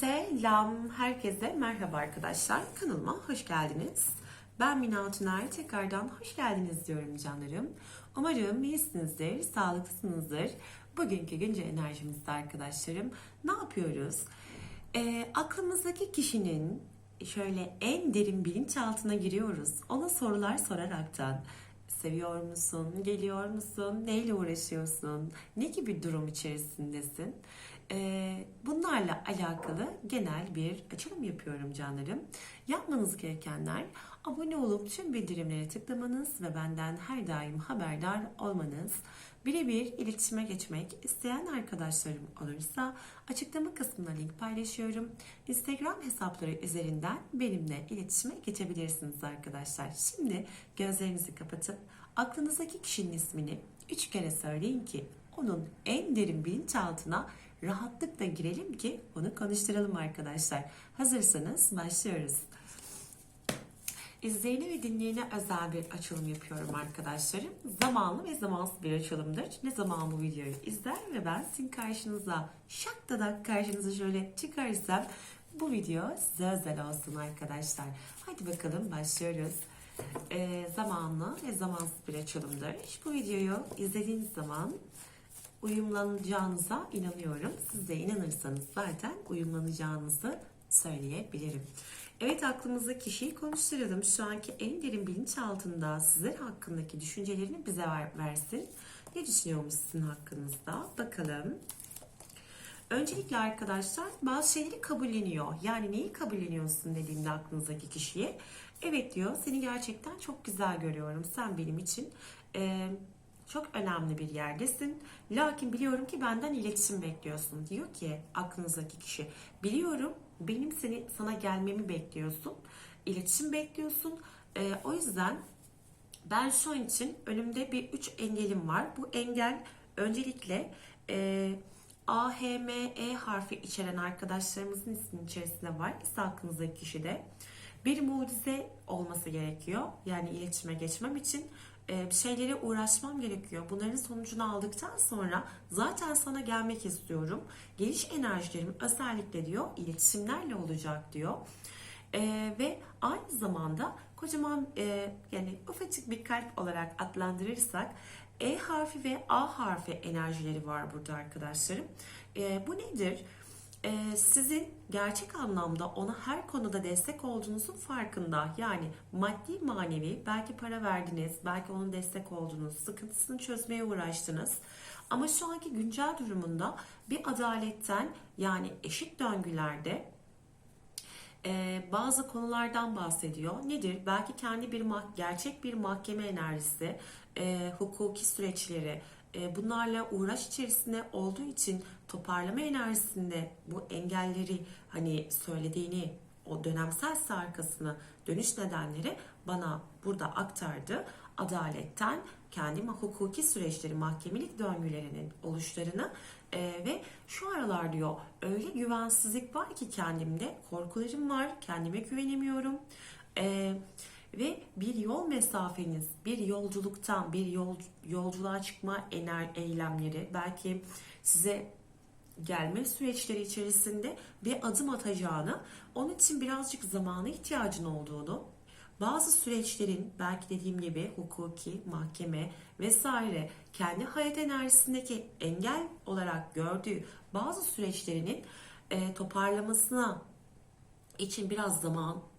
Selam herkese merhaba arkadaşlar kanalıma hoş geldiniz. Ben Mina Tünay tekrardan hoş geldiniz diyorum canlarım. Umarım iyisinizdir, sağlıklısınızdır. Bugünkü güncel enerjimizde arkadaşlarım ne yapıyoruz? Ee, aklımızdaki kişinin şöyle en derin bilinçaltına giriyoruz. Ona sorular soraraktan seviyor musun, geliyor musun, neyle uğraşıyorsun, ne gibi durum içerisindesin? Ee, bunlarla alakalı genel bir açılım yapıyorum canlarım. Yapmanız gerekenler abone olup tüm bildirimlere tıklamanız ve benden her daim haberdar olmanız. Birebir iletişime geçmek isteyen arkadaşlarım olursa açıklama kısmına link paylaşıyorum. Instagram hesapları üzerinden benimle iletişime geçebilirsiniz arkadaşlar. Şimdi gözlerinizi kapatıp aklınızdaki kişinin ismini üç kere söyleyin ki onun en derin bilinçaltına rahatlıkla girelim ki onu konuşturalım arkadaşlar. Hazırsanız başlıyoruz. İzleyene ve dinleyene özel bir açılım yapıyorum arkadaşlarım. Zamanlı ve zamansız bir açılımdır. Ne zaman bu videoyu izler ve ben sizin karşınıza şak da karşınıza şöyle çıkarsam bu video size özel olsun arkadaşlar. Hadi bakalım başlıyoruz. Ee, zamanlı ve zamansız bir açılımdır. Bu videoyu izlediğiniz zaman uyumlanacağınıza inanıyorum. Siz de inanırsanız zaten uyumlanacağınızı söyleyebilirim. Evet aklımızda kişiyi konuşturalım. Şu anki en derin bilinçaltında sizler hakkındaki düşüncelerini bize ver, versin. Ne düşünüyormuş sizin hakkınızda? Bakalım. Öncelikle arkadaşlar bazı şeyleri kabulleniyor. Yani neyi kabulleniyorsun dediğimde aklınızdaki kişiye. Evet diyor seni gerçekten çok güzel görüyorum. Sen benim için e, çok önemli bir yerdesin. Lakin biliyorum ki benden iletişim bekliyorsun. Diyor ki aklınızdaki kişi. Biliyorum benim seni sana gelmemi bekliyorsun. İletişim bekliyorsun. E, o yüzden ben şu an için önümde bir üç engelim var. Bu engel öncelikle e, A, H, M, E harfi içeren arkadaşlarımızın isminin içerisinde var. İse aklınızdaki kişide. Bir mucize olması gerekiyor. Yani iletişime geçmem için bir şeylere uğraşmam gerekiyor. Bunların sonucunu aldıktan sonra zaten sana gelmek istiyorum. Geliş enerjilerim özellikle diyor iletişimlerle olacak diyor. E, ve aynı zamanda kocaman e, yani ufacık bir kalp olarak adlandırırsak E harfi ve A harfi enerjileri var burada arkadaşlarım. E, bu nedir? Ee, sizin gerçek anlamda ona her konuda destek olduğunuzun farkında. Yani maddi manevi belki para verdiniz, belki onun destek oldunuz, sıkıntısını çözmeye uğraştınız. Ama şu anki güncel durumunda bir adaletten yani eşit döngülerde e, bazı konulardan bahsediyor. Nedir? Belki kendi bir gerçek bir mahkeme enerjisi, e, hukuki süreçleri, bunlarla uğraş içerisinde olduğu için toparlama enerjisinde bu engelleri hani söylediğini o dönemsel arkasını dönüş nedenleri bana burada aktardı. Adaletten kendi hukuki süreçleri, mahkemelik döngülerinin oluşlarını e, ve şu aralar diyor öyle güvensizlik var ki kendimde korkularım var, kendime güvenemiyorum. E, ve bir yol mesafeniz, bir yolculuktan, bir yol, yolculuğa çıkma ener, eylemleri belki size gelme süreçleri içerisinde bir adım atacağını, onun için birazcık zamana ihtiyacın olduğunu, bazı süreçlerin belki dediğim gibi hukuki, mahkeme vesaire kendi hayat enerjisindeki engel olarak gördüğü bazı süreçlerinin e, toparlamasına için biraz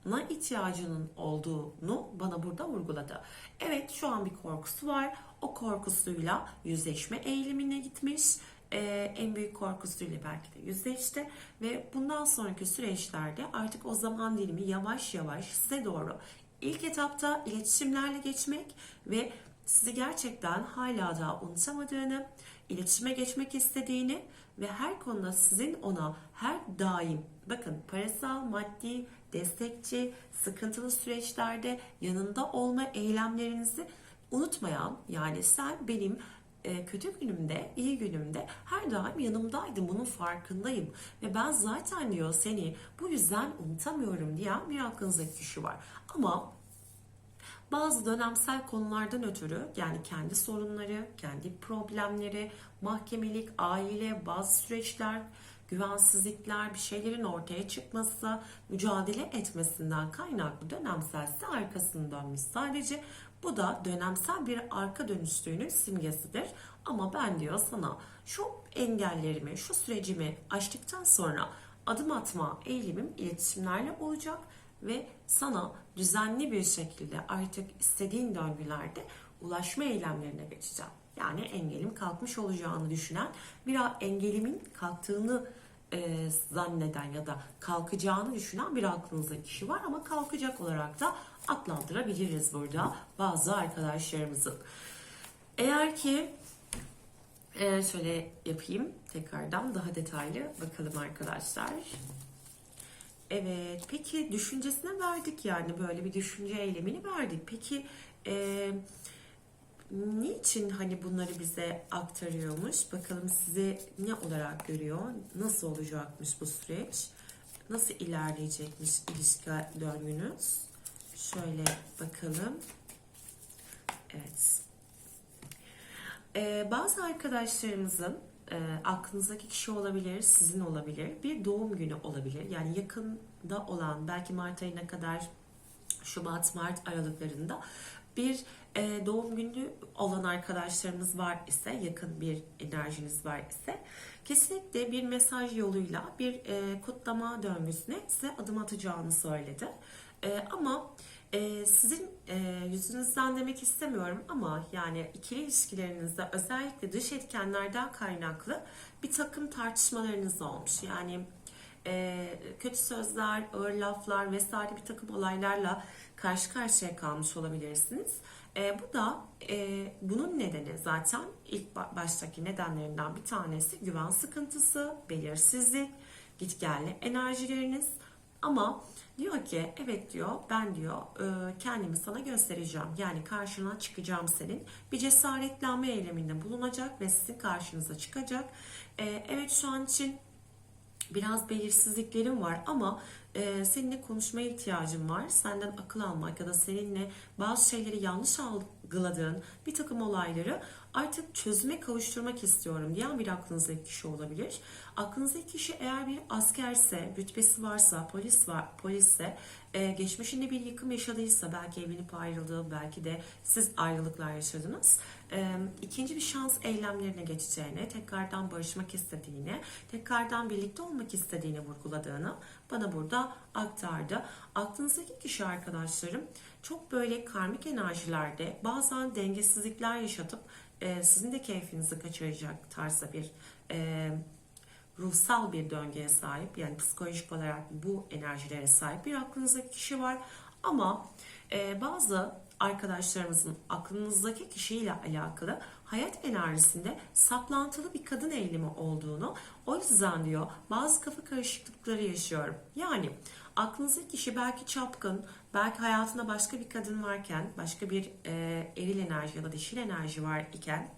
zamana ihtiyacının olduğunu bana burada vurguladı. Evet şu an bir korkusu var. O korkusuyla yüzleşme eğilimine gitmiş. Ee, en büyük korkusuyla belki de yüzleşti ve bundan sonraki süreçlerde artık o zaman dilimi yavaş yavaş size doğru ilk etapta iletişimlerle geçmek ve sizi gerçekten hala da unutamadığını, iletişime geçmek istediğini ve her konuda sizin ona her daim bakın parasal, maddi, destekçi, sıkıntılı süreçlerde yanında olma eylemlerinizi unutmayan yani sen benim e, kötü günümde, iyi günümde her daim yanımdaydın. Bunun farkındayım. Ve ben zaten diyor seni bu yüzden unutamıyorum diyen bir aklınızdaki kişi var. Ama bazı dönemsel konulardan ötürü yani kendi sorunları, kendi problemleri, mahkemelik, aile, bazı süreçler güvensizlikler, bir şeylerin ortaya çıkması, mücadele etmesinden kaynaklı dönemsel size arkasını dönmüş sadece. Bu da dönemsel bir arka dönüştüğünün simgesidir. Ama ben diyor sana şu engellerimi, şu sürecimi aştıktan sonra adım atma eğilimim iletişimlerle olacak ve sana düzenli bir şekilde artık istediğin döngülerde ulaşma eylemlerine geçeceğim. Yani engelim kalkmış olacağını düşünen bir engelimin kalktığını e, zanneden ya da kalkacağını düşünen bir aklınızda kişi var ama kalkacak olarak da adlandırabiliriz burada bazı arkadaşlarımızın. Eğer ki e, şöyle yapayım tekrardan daha detaylı bakalım arkadaşlar. Evet, peki düşüncesine verdik yani böyle bir düşünce eylemini verdik. Peki e, niçin hani bunları bize aktarıyormuş? Bakalım sizi ne olarak görüyor? Nasıl olacakmış bu süreç? Nasıl ilerleyecekmiş ilişki döngünüz? Şöyle bakalım. Evet. Ee, bazı arkadaşlarımızın e, aklınızdaki kişi olabilir, sizin olabilir, bir doğum günü olabilir. Yani yakında olan, belki Mart ayına kadar Şubat, Mart aralıklarında bir e, doğum günü olan arkadaşlarımız var ise, yakın bir enerjiniz var ise kesinlikle bir mesaj yoluyla bir e, kutlama döngüsüne size adım atacağını söyledi. E, ama e, sizin e, yüzünüzden demek istemiyorum ama yani ikili ilişkilerinizde özellikle dış etkenlerden kaynaklı bir takım tartışmalarınız olmuş. Yani e, kötü sözler, ağır laflar vesaire bir takım olaylarla karşı karşıya kalmış olabilirsiniz. E, bu da e, bunun nedeni zaten ilk baştaki nedenlerinden bir tanesi güven sıkıntısı, belirsizlik, gitgelli enerjileriniz ama diyor ki evet diyor ben diyor e, kendimi sana göstereceğim yani karşına çıkacağım senin bir cesaretlenme eyleminde bulunacak ve sizin karşınıza çıkacak. E, evet şu an için biraz belirsizliklerim var ama e, seninle konuşmaya ihtiyacım var. Senden akıl almak ya da seninle bazı şeyleri yanlış algıladığın bir takım olayları artık çözüme kavuşturmak istiyorum diyen bir aklınızdaki kişi olabilir. Aklınızdaki kişi eğer bir askerse, rütbesi varsa, polis var, polisse, e, geçmişinde bir yıkım yaşadıysa, belki evlenip ayrıldı, belki de siz ayrılıklar yaşadınız. E, ikinci bir şans eylemlerine geçeceğine, tekrardan barışmak istediğini, tekrardan birlikte olmak istediğini vurguladığını bana burada aktardı. Aklınızdaki kişi arkadaşlarım çok böyle karmik enerjilerde bazen dengesizlikler yaşatıp e, sizin de keyfinizi kaçıracak tarzda bir e, ruhsal bir döngüye sahip yani psikolojik olarak bu enerjilere sahip bir aklınızdaki kişi var ama e, bazı arkadaşlarımızın aklınızdaki kişiyle alakalı hayat enerjisinde saplantılı bir kadın eğilimi olduğunu o yüzden diyor bazı kafa karışıklıkları yaşıyorum. Yani aklınızdaki kişi belki çapkın, belki hayatında başka bir kadın varken, başka bir e, eril enerji ya da dişil enerji var iken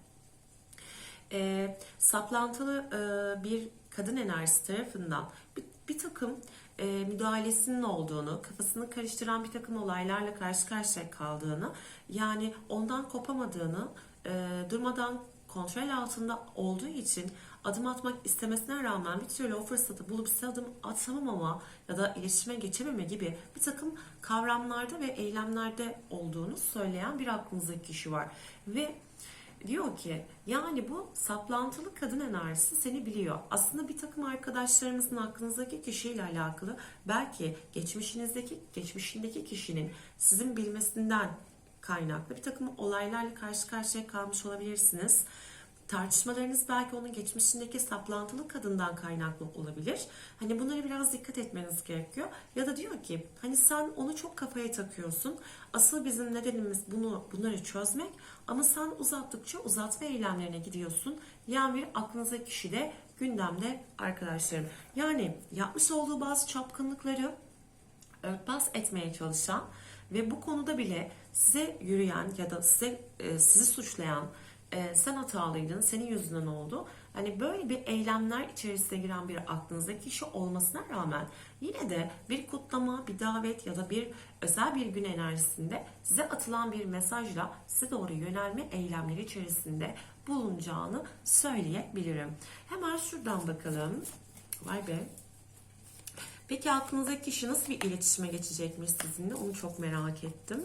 e, saplantılı e, bir kadın enerjisi tarafından bir, bir takım e, müdahalesinin olduğunu, kafasını karıştıran bir takım olaylarla karşı karşıya kaldığını, yani ondan kopamadığını, e, durmadan kontrol altında olduğu için adım atmak istemesine rağmen bir türlü o fırsatı bulup size adım atamama ya da iletişime geçememe gibi bir takım kavramlarda ve eylemlerde olduğunu söyleyen bir aklınızdaki kişi var. Ve diyor ki yani bu saplantılı kadın enerjisi seni biliyor. Aslında bir takım arkadaşlarımızın aklınızdaki kişiyle alakalı belki geçmişinizdeki geçmişindeki kişinin sizin bilmesinden kaynaklı bir takım olaylarla karşı karşıya kalmış olabilirsiniz. Tartışmalarınız belki onun geçmişindeki saplantılı kadından kaynaklı olabilir. Hani bunlara biraz dikkat etmeniz gerekiyor. Ya da diyor ki hani sen onu çok kafaya takıyorsun. Asıl bizim nedenimiz bunu bunları çözmek ama sen uzattıkça uzatma eylemlerine gidiyorsun. Yani aklınıza kişi de gündemde arkadaşlarım. Yani yapmış olduğu bazı çapkınlıkları örtbas etmeye çalışan ve bu konuda bile size yürüyen ya da size e, sizi suçlayan e, sen hatalıydın, senin yüzünden oldu. Hani böyle bir eylemler içerisine giren bir aklınızdaki kişi olmasına rağmen yine de bir kutlama, bir davet ya da bir özel bir gün enerjisinde size atılan bir mesajla size doğru yönelme eylemleri içerisinde bulunacağını söyleyebilirim. Hemen şuradan bakalım. Vay be. Peki aklınızdaki kişi nasıl bir iletişime geçecekmiş sizinle? Onu çok merak ettim.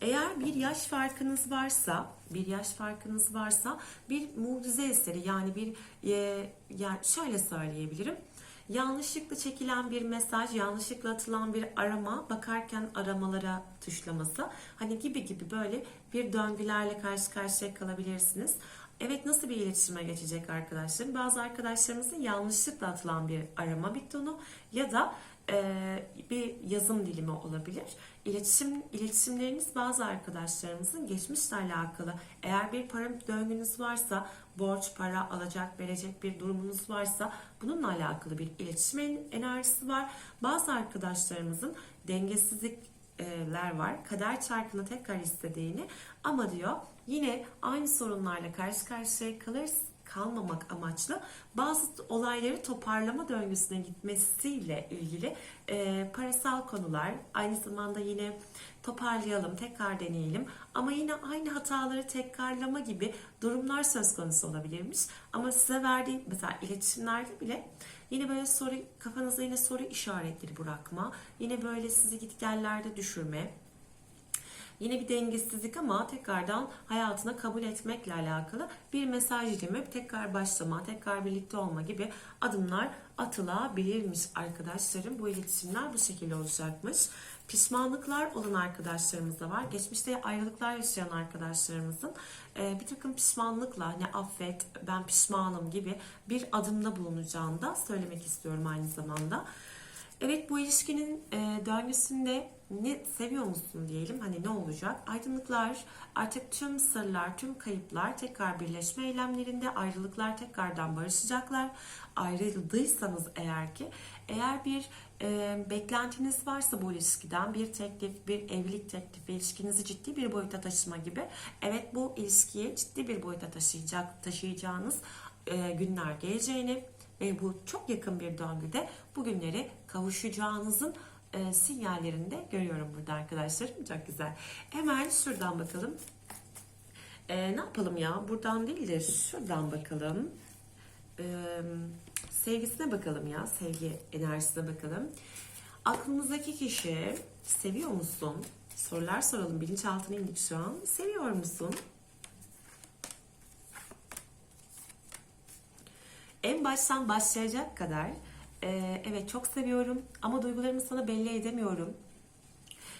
Eğer bir yaş farkınız varsa, bir yaş farkınız varsa bir mucize eseri yani bir e, yani şöyle söyleyebilirim. Yanlışlıkla çekilen bir mesaj, yanlışlıkla atılan bir arama, bakarken aramalara tuşlaması hani gibi gibi böyle bir döngülerle karşı karşıya kalabilirsiniz. Evet nasıl bir iletişime geçecek arkadaşlarım? Bazı arkadaşlarımızın yanlışlıkla atılan bir arama bitonu ya da e, bir yazım dilimi olabilir. İletişim iletişimleriniz bazı arkadaşlarımızın geçmişle alakalı. Eğer bir para döngünüz varsa, borç, para alacak, verecek bir durumunuz varsa bununla alakalı bir iletişim en- enerjisi var. Bazı arkadaşlarımızın dengesizlikler var. Kader çarkını tekrar istediğini ama diyor yine aynı sorunlarla karşı karşıya kalırız kalmamak amaçlı bazı olayları toparlama döngüsüne gitmesiyle ilgili e, parasal konular aynı zamanda yine toparlayalım tekrar deneyelim. Ama yine aynı hataları tekrarlama gibi durumlar söz konusu olabilirmiş. Ama size verdiğim mesela iletişimlerde bile yine böyle soru kafanızda yine soru işaretleri bırakma yine böyle sizi gitgellerde düşürme Yine bir dengesizlik ama tekrardan hayatına kabul etmekle alakalı bir mesaj dilimi, tekrar başlama, tekrar birlikte olma gibi adımlar atılabilirmiş arkadaşlarım. Bu iletişimler bu şekilde olacakmış. Pişmanlıklar olan arkadaşlarımız da var. Geçmişte ayrılıklar yaşayan arkadaşlarımızın e, bir takım pişmanlıkla hani affet, ben pişmanım gibi bir adımda bulunacağını da söylemek istiyorum aynı zamanda. Evet bu ilişkinin e, döngüsünde ne seviyor musun diyelim hani ne olacak? Aydınlıklar artık tüm sırlar, tüm kayıplar tekrar birleşme eylemlerinde ayrılıklar tekrardan barışacaklar. Ayrıldıysanız eğer ki eğer bir e, beklentiniz varsa bu ilişkiden bir teklif, bir evlilik teklifi, ilişkinizi ciddi bir boyuta taşıma gibi evet bu ilişkiyi ciddi bir boyuta taşıyacak taşıyacağınız e, günler geleceğini ve bu çok yakın bir döngüde bugünleri kavuşacağınızın e, sinyallerini de görüyorum burada arkadaşlarım. Çok güzel. Hemen şuradan bakalım. E, ne yapalım ya? Buradan değil de şuradan bakalım. E, sevgisine bakalım ya. Sevgi enerjisine bakalım. Aklımızdaki kişi seviyor musun? Sorular soralım. Bilinçaltına indik şu an. Seviyor musun? en baştan başlayacak kadar e, evet çok seviyorum ama duygularımı sana belli edemiyorum.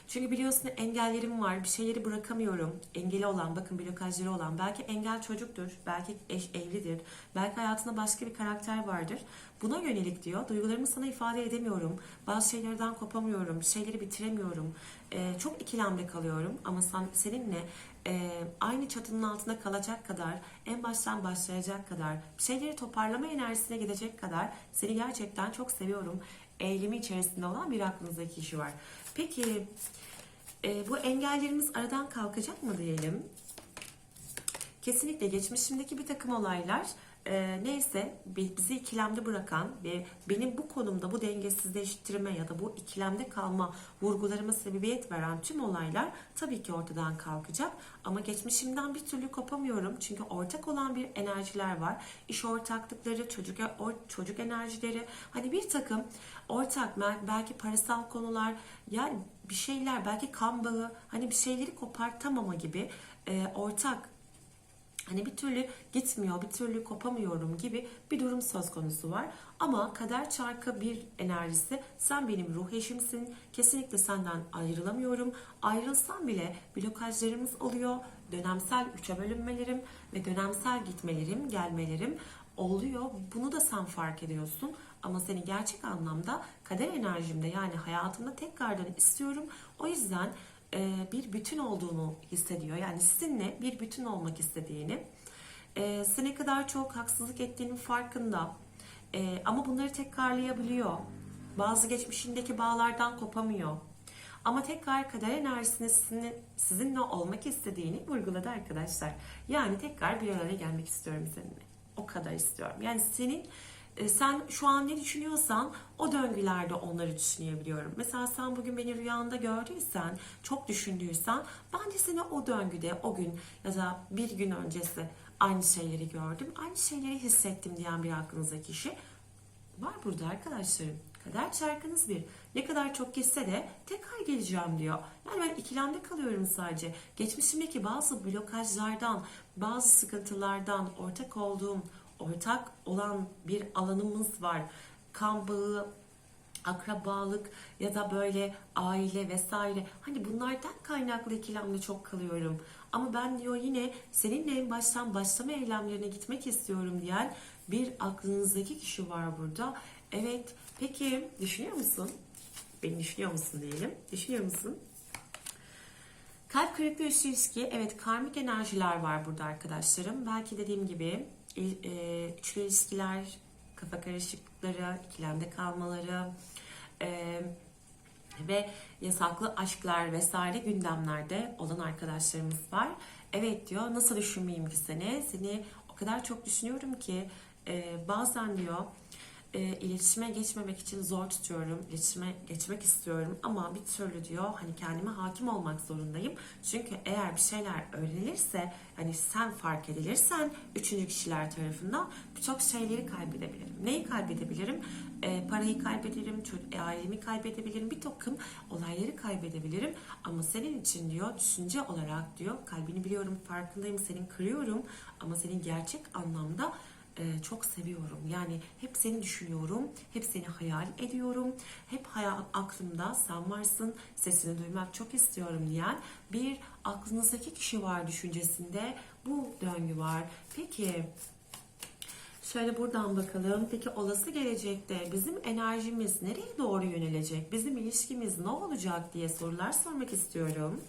Çünkü biliyorsun engellerim var, bir şeyleri bırakamıyorum. Engeli olan, bakın blokajları olan. Belki engel çocuktur, belki eş evlidir, belki hayatında başka bir karakter vardır. Buna yönelik diyor, duygularımı sana ifade edemiyorum. Bazı şeylerden kopamıyorum, şeyleri bitiremiyorum. Ee, çok ikilemde kalıyorum ama sen, seninle e, aynı çatının altında kalacak kadar, en baştan başlayacak kadar, şeyleri toparlama enerjisine gidecek kadar seni gerçekten çok seviyorum. Eylemi içerisinde olan bir aklınızdaki kişi var. Peki e, bu engellerimiz aradan kalkacak mı diyelim? Kesinlikle geçmişimdeki bir takım olaylar e, neyse bi- bizi ikilemde bırakan ve benim bu konumda bu dengesizleştirme ya da bu ikilemde kalma vurgularıma sebebiyet veren tüm olaylar tabii ki ortadan kalkacak. Ama geçmişimden bir türlü kopamıyorum çünkü ortak olan bir enerjiler var. İş ortaklıkları, çocuk or- çocuk enerjileri, hani bir takım ortak bel- belki parasal konular, yani bir şeyler belki kan bağı, hani bir şeyleri kopartamama gibi e, ortak Hani bir türlü gitmiyor, bir türlü kopamıyorum gibi bir durum söz konusu var. Ama kader çarkı bir enerjisi sen benim ruh eşimsin. Kesinlikle senden ayrılamıyorum. Ayrılsam bile blokajlarımız oluyor. Dönemsel üçe bölünmelerim ve dönemsel gitmelerim, gelmelerim oluyor. Bunu da sen fark ediyorsun. Ama seni gerçek anlamda kader enerjimde yani hayatımda tekrardan istiyorum. O yüzden bir bütün olduğunu hissediyor. Yani sizinle bir bütün olmak istediğini, e, size kadar çok haksızlık ettiğinin farkında. E, ama bunları tekrarlayabiliyor. Bazı geçmişindeki bağlardan kopamıyor. Ama tekrar kader enerjisini sizinle, sizinle olmak istediğini vurguladı arkadaşlar. Yani tekrar bir araya gelmek istiyorum seninle. O kadar istiyorum. Yani senin e, sen şu an ne düşünüyorsan o döngülerde onları düşünebiliyorum. Mesela sen bugün beni rüyanda gördüysen, çok düşündüysen ben de seni o döngüde o gün ya da bir gün öncesi aynı şeyleri gördüm, aynı şeyleri hissettim diyen bir aklınızdaki kişi var burada arkadaşlarım. Kader çarkınız bir. Ne kadar çok gitse de tekrar geleceğim diyor. Yani ben ikilemde kalıyorum sadece. Geçmişimdeki bazı blokajlardan, bazı sıkıntılardan ortak olduğum, ortak olan bir alanımız var. Kan bağı, akrabalık ya da böyle aile vesaire. Hani bunlardan kaynaklı ikilemde çok kalıyorum. Ama ben diyor yine seninle en baştan başlama eylemlerine gitmek istiyorum diyen bir aklınızdaki kişi var burada. Evet peki düşünüyor musun? Beni düşünüyor musun diyelim. Düşünüyor musun? Kalp kırıklığı üstü ilişki. Evet karmik enerjiler var burada arkadaşlarım. Belki dediğim gibi il- e, üçlü ilişkiler, kafa karışıklıkları, ikilemde kalmaları e, ve yasaklı aşklar vesaire gündemlerde olan arkadaşlarımız var. Evet diyor nasıl düşünmeyeyim ki seni? Seni o kadar çok düşünüyorum ki e, bazen diyor e, iletişime geçmemek için zor tutuyorum. İletişime geçmek istiyorum ama bir türlü diyor hani kendime hakim olmak zorundayım. Çünkü eğer bir şeyler öğrenilirse hani sen fark edilirsen üçüncü kişiler tarafından birçok şeyleri kaybedebilirim. Neyi kaybedebilirim? E, parayı kaybedebilirim, e, ailemi kaybedebilirim, bir takım olayları kaybedebilirim. Ama senin için diyor düşünce olarak diyor kalbini biliyorum, farkındayım, senin kırıyorum ama senin gerçek anlamda e, çok seviyorum. Yani hep seni düşünüyorum, hep seni hayal ediyorum. Hep hayal aklımda sen varsın, sesini duymak çok istiyorum diyen bir aklınızdaki kişi var düşüncesinde. Bu döngü var. Peki Şöyle buradan bakalım. Peki olası gelecekte bizim enerjimiz nereye doğru yönelecek? Bizim ilişkimiz ne olacak diye sorular sormak istiyorum.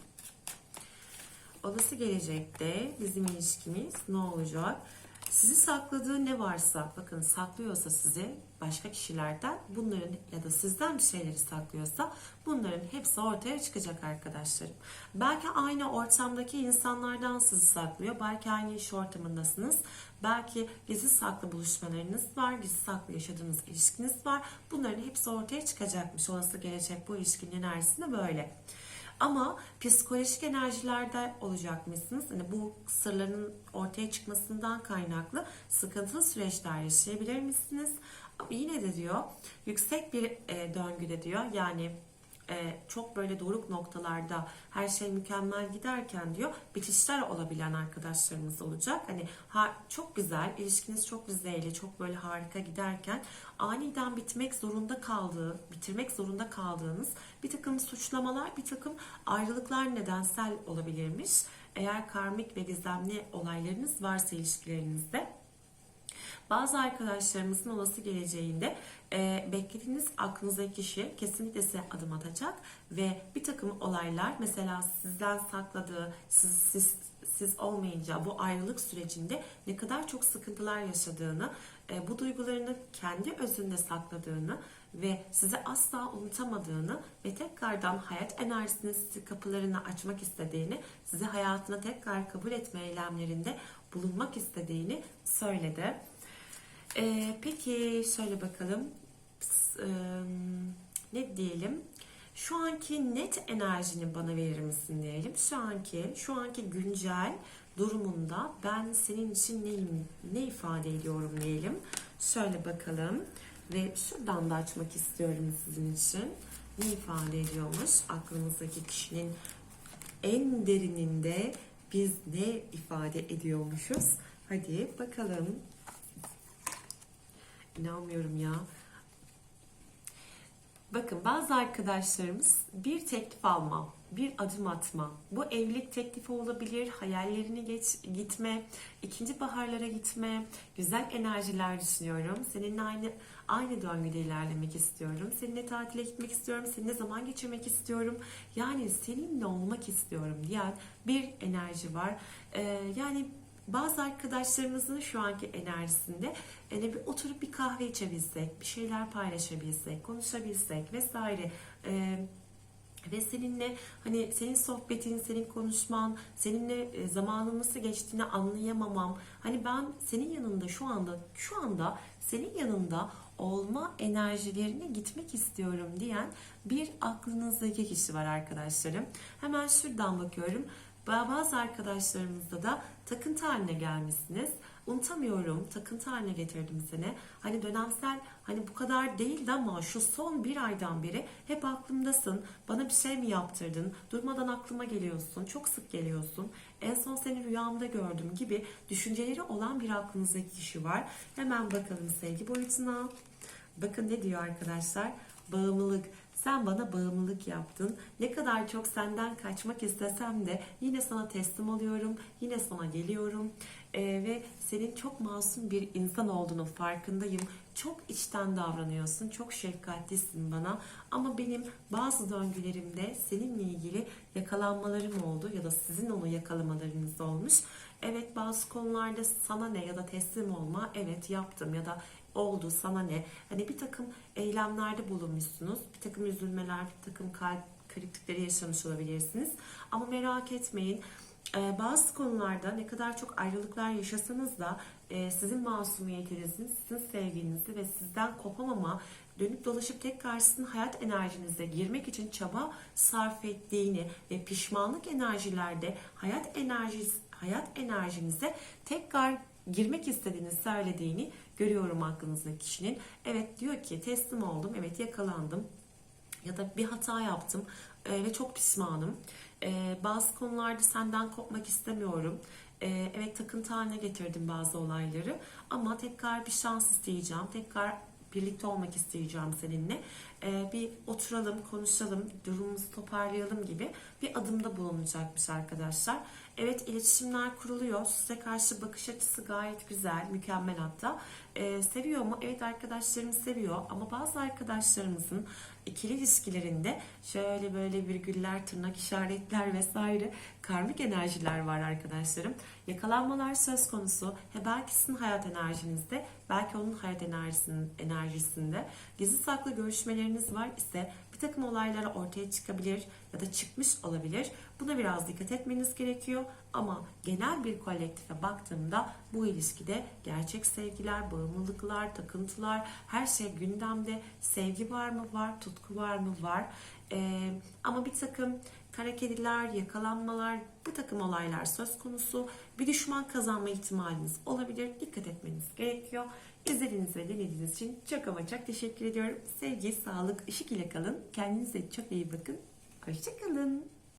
Olası gelecekte bizim ilişkimiz ne olacak? Sizi sakladığı ne varsa, bakın saklıyorsa sizi başka kişilerden bunların ya da sizden bir şeyleri saklıyorsa bunların hepsi ortaya çıkacak arkadaşlarım. Belki aynı ortamdaki insanlardan sizi saklıyor. Belki aynı iş ortamındasınız. Belki gizli saklı buluşmalarınız var. Gizli saklı yaşadığınız ilişkiniz var. Bunların hepsi ortaya çıkacakmış. Olası gelecek bu ilişkinin enerjisinde böyle. Ama psikolojik enerjilerde olacakmışsınız. Hani bu sırların ortaya çıkmasından kaynaklı sıkıntılı süreçler yaşayabilir misiniz? Ama yine de diyor yüksek bir e, döngüde diyor yani e, çok böyle doruk noktalarda her şey mükemmel giderken diyor bitişler olabilen arkadaşlarımız olacak. Hani ha, çok güzel ilişkiniz çok düzeyli çok böyle harika giderken aniden bitmek zorunda kaldığı bitirmek zorunda kaldığınız bir takım suçlamalar bir takım ayrılıklar nedensel olabilirmiş. Eğer karmik ve gizemli olaylarınız varsa ilişkilerinizde bazı arkadaşlarımızın olası geleceğinde e, beklediğiniz aklınızdaki kişi kesinlikle size adım atacak ve bir takım olaylar mesela sizden sakladığı, siz, siz, siz olmayınca bu ayrılık sürecinde ne kadar çok sıkıntılar yaşadığını, e, bu duygularını kendi özünde sakladığını ve sizi asla unutamadığını ve tekrardan hayat enerjisinin sizi kapılarını açmak istediğini, sizi hayatına tekrar kabul etme eylemlerinde bulunmak istediğini söyledi. Ee, peki şöyle bakalım. Eee, ne diyelim? Şu anki net enerjini bana verir misin diyelim. Şu anki, şu anki güncel durumunda ben senin için neyim, ne ifade ediyorum diyelim. Şöyle bakalım. Ve şuradan da açmak istiyorum sizin için. Ne ifade ediyormuş aklınızdaki kişinin en derininde biz ne ifade ediyormuşuz? Hadi bakalım. İnanmıyorum ya. Bakın bazı arkadaşlarımız bir teklif alma, bir adım atma. Bu evlilik teklifi olabilir, hayallerini geç, gitme, ikinci baharlara gitme, güzel enerjiler düşünüyorum. Seninle aynı aynı döngüde ilerlemek istiyorum. Seninle tatile gitmek istiyorum, seninle zaman geçirmek istiyorum. Yani seninle olmak istiyorum diyen bir enerji var. Ee, yani bazı arkadaşlarımızın şu anki enerjisinde yani bir oturup bir kahve içebilsek, bir şeyler paylaşabilsek, konuşabilsek vesaire. Ee, ve seninle hani senin sohbetin, senin konuşman, seninle e, zamanın nasıl geçtiğini anlayamamam. Hani ben senin yanında şu anda şu anda senin yanında olma enerjilerine gitmek istiyorum diyen bir aklınızdaki kişi var arkadaşlarım. Hemen şuradan bakıyorum. Bazı arkadaşlarımızda da takıntı haline gelmişsiniz. unutamıyorum takıntı haline getirdim seni. Hani dönemsel hani bu kadar değildi ama şu son bir aydan beri hep aklımdasın. Bana bir şey mi yaptırdın? Durmadan aklıma geliyorsun. Çok sık geliyorsun. En son seni rüyamda gördüm gibi düşünceleri olan bir aklınızdaki kişi var. Hemen bakalım sevgi boyutuna. Bakın ne diyor arkadaşlar? Bağımlılık. Sen bana bağımlılık yaptın. Ne kadar çok senden kaçmak istesem de yine sana teslim oluyorum. Yine sana geliyorum. Ee, ve senin çok masum bir insan olduğunu farkındayım. Çok içten davranıyorsun. Çok şefkatlisin bana. Ama benim bazı döngülerimde seninle ilgili yakalanmalarım oldu ya da sizin onu yakalamalarınız olmuş. Evet bazı konularda sana ne ya da teslim olma evet yaptım ya da oldu sana ne? Hani bir takım eylemlerde bulunmuşsunuz. Bir takım üzülmeler, bir takım kalp kırıklıkları yaşamış olabilirsiniz. Ama merak etmeyin. Ee, bazı konularda ne kadar çok ayrılıklar yaşasanız da e, sizin masumiyetinizin, sizin sevginizi ve sizden kopamama dönüp dolaşıp tekrar sizin hayat enerjinize girmek için çaba sarf ettiğini ve pişmanlık enerjilerde hayat enerjisi hayat enerjinize tekrar girmek istediğini söylediğini görüyorum aklınızdaki kişinin. Evet diyor ki teslim oldum, evet yakalandım ya da bir hata yaptım e, ve çok pişmanım. E, bazı konularda senden kopmak istemiyorum. E, evet takıntı haline getirdim bazı olayları ama tekrar bir şans isteyeceğim. Tekrar birlikte olmak isteyeceğim seninle. Bir oturalım, konuşalım, durumumuzu toparlayalım gibi bir adımda bulunacakmış arkadaşlar. Evet iletişimler kuruluyor. Size karşı bakış açısı gayet güzel, mükemmel hatta. Ee, seviyor mu? Evet arkadaşlarım seviyor ama bazı arkadaşlarımızın ikili ilişkilerinde şöyle böyle virgüller, tırnak işaretler vesaire karmik enerjiler var arkadaşlarım. Yakalanmalar söz konusu. He belki sizin hayat enerjinizde, belki onun hayat enerjisinin enerjisinde gizli saklı görüşmeleriniz var ise bir takım olaylar ortaya çıkabilir ya da çıkmış olabilir. Buna biraz dikkat etmeniz gerekiyor. Ama genel bir kolektife baktığımda bu ilişkide gerçek sevgiler, bağımlılıklar, takıntılar, her şey gündemde. Sevgi var mı? Var. Tutku var mı? Var. Ee, ama bir takım kara kediler, yakalanmalar, bu takım olaylar söz konusu. Bir düşman kazanma ihtimaliniz olabilir. Dikkat etmeniz gerekiyor. İzlediğiniz ve dinlediğiniz için çok ama çok teşekkür ediyorum. Sevgi, sağlık, ışık ile kalın. Kendinize çok iyi bakın. Hoşçakalın.